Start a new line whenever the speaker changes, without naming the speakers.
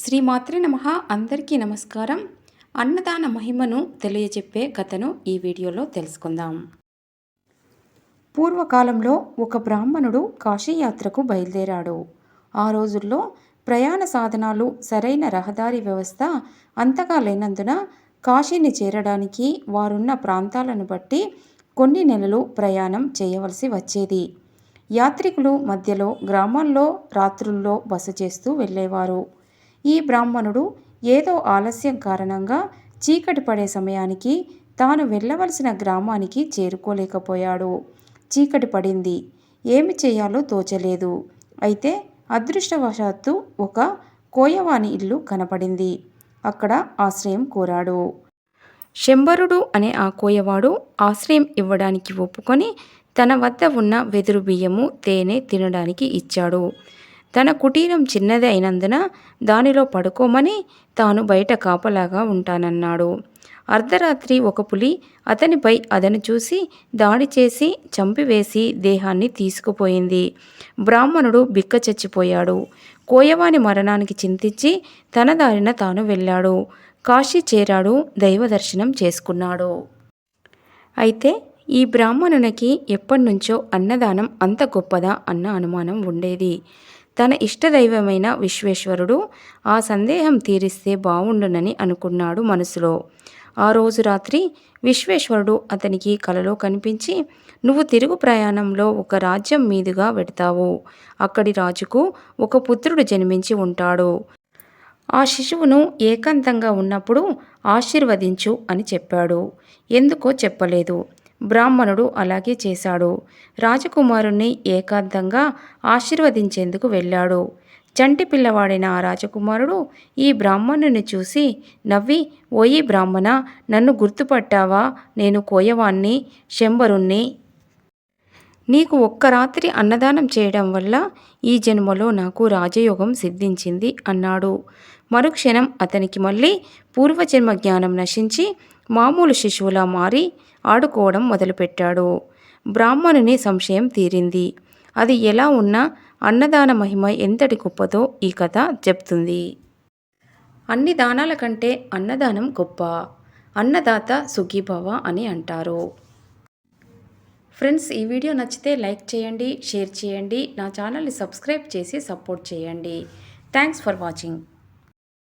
శ్రీమాత్రి నమ. అందరికీ నమస్కారం. అన్నదాన మహిమను తెలియజెప్పే కథను ఈ వీడియోలో తెలుసుకుందాం. పూర్వకాలంలో ఒక బ్రాహ్మణుడు కాశీయాత్రకు బయలుదేరాడు. ఆ రోజుల్లో ప్రయాణ సాధనాలు సరైన రహదారి వ్యవస్థ అంతగా లేనందున కాశీని చేరడానికి వారున్న ప్రాంతాలను బట్టి కొన్ని నెలలు ప్రయాణం చేయవలసి వచ్చేది. యాత్రికులు మధ్యలో గ్రామాల్లో రాత్రుల్లో బస చేస్తూ వెళ్ళేవారు. ఈ బ్రాహ్మణుడు ఏదో ఆలస్యం కారణంగా చీకటి పడే సమయానికి తాను వెళ్ళవలసిన గ్రామానికి చేరుకోలేకపోయాడు. చీకటి పడింది. ఏమి చేయాలో తోచలేదు. అయితే అదృష్టవశాత్తు ఒక కోయవాని ఇల్లు కనపడింది. అక్కడ ఆశ్రయం కోరాడు. శంబరుడు అనే ఆ కోయవాడు ఆశ్రయం ఇవ్వడానికి ఒప్పుకొని తన వద్ద ఉన్న వెదురు బియ్యము తేనె తినడానికి ఇచ్చాడు. తన కుటీరం చిన్నది అయినందున దానిలో పడుకోమని తాను బయట కాపలాగా ఉంటానన్నాడు. అర్ధరాత్రి ఒక పులి అతనిపై అతను చూసి దాడి చేసి చంపివేసి దేహాన్ని తీసుకుపోయింది. బ్రాహ్మణుడు బిక్క చచ్చిపోయాడు. కోయవాని మరణానికి చింతించి తన దారిన తాను వెళ్ళాడు. కాశీ చేరాడు దైవ దర్శనం చేసుకున్నాడు. అయితే ఈ బ్రాహ్మణునికి ఎప్పటినుంచో అన్నదానం అంత గొప్పదా అన్న అనుమానం ఉండేది. తన ఇష్టదైవమైన విశ్వేశ్వరుడు ఆ సందేహం తీరిస్తే బావుండునని అనుకున్నాడు మనసులో. ఆ రోజు రాత్రి విశ్వేశ్వరుడు అతనికి కలలో కనిపించి నువ్వు తిరుగు ప్రయాణంలో ఒక రాజ్యం మీదుగా వెడతావు. అక్కడి రాజుకు ఒక పుత్రుడు జన్మించి ఉంటాడు. ఆ శిశువును ఏకాంతంగా ఉన్నప్పుడు ఆశీర్వదించు అని చెప్పాడు. ఎందుకో చెప్పలేదు. బ్రాహ్మణుడు అలాగే చేశాడు. రాజకుమారుణ్ణి ఏకాంతంగా ఆశీర్వదించేందుకు వెళ్ళాడు. చంటి పిల్లవాడైన ఆ రాజకుమారుడు ఈ బ్రాహ్మణుని చూసి నవ్వి ఓయి బ్రాహ్మణ నన్ను గుర్తుపట్టావా? నేను కోయవాణ్ణి శంబరుణ్ణి. నీకు ఒక్క రాత్రి అన్నదానం చేయడం వల్ల ఈ జన్మలో నాకు రాజయోగం సిద్ధించింది అన్నాడు. మరుక్షణం అతనికి మళ్ళీ పూర్వజన్మ జ్ఞానం నశించి మామూలు శిశువులా మారి ఆడుకోవడం మొదలుపెట్టాడు. బ్రాహ్మణుని సంశయం తీరింది. అది ఎలా ఉన్నా అన్నదాన మహిమ ఎంతటి గొప్పదో ఈ కథ చెప్తుంది. అన్ని దానాల కంటే అన్నదానం గొప్ప. అన్నదాత సుఖీభవ అని అంటారు. ఫ్రెండ్స్ ఈ వీడియో నచ్చితే లైక్ చేయండి షేర్ చేయండి నా ఛానల్ని సబ్స్క్రైబ్ చేసి సపోర్ట్ చేయండి. Thanks for watching.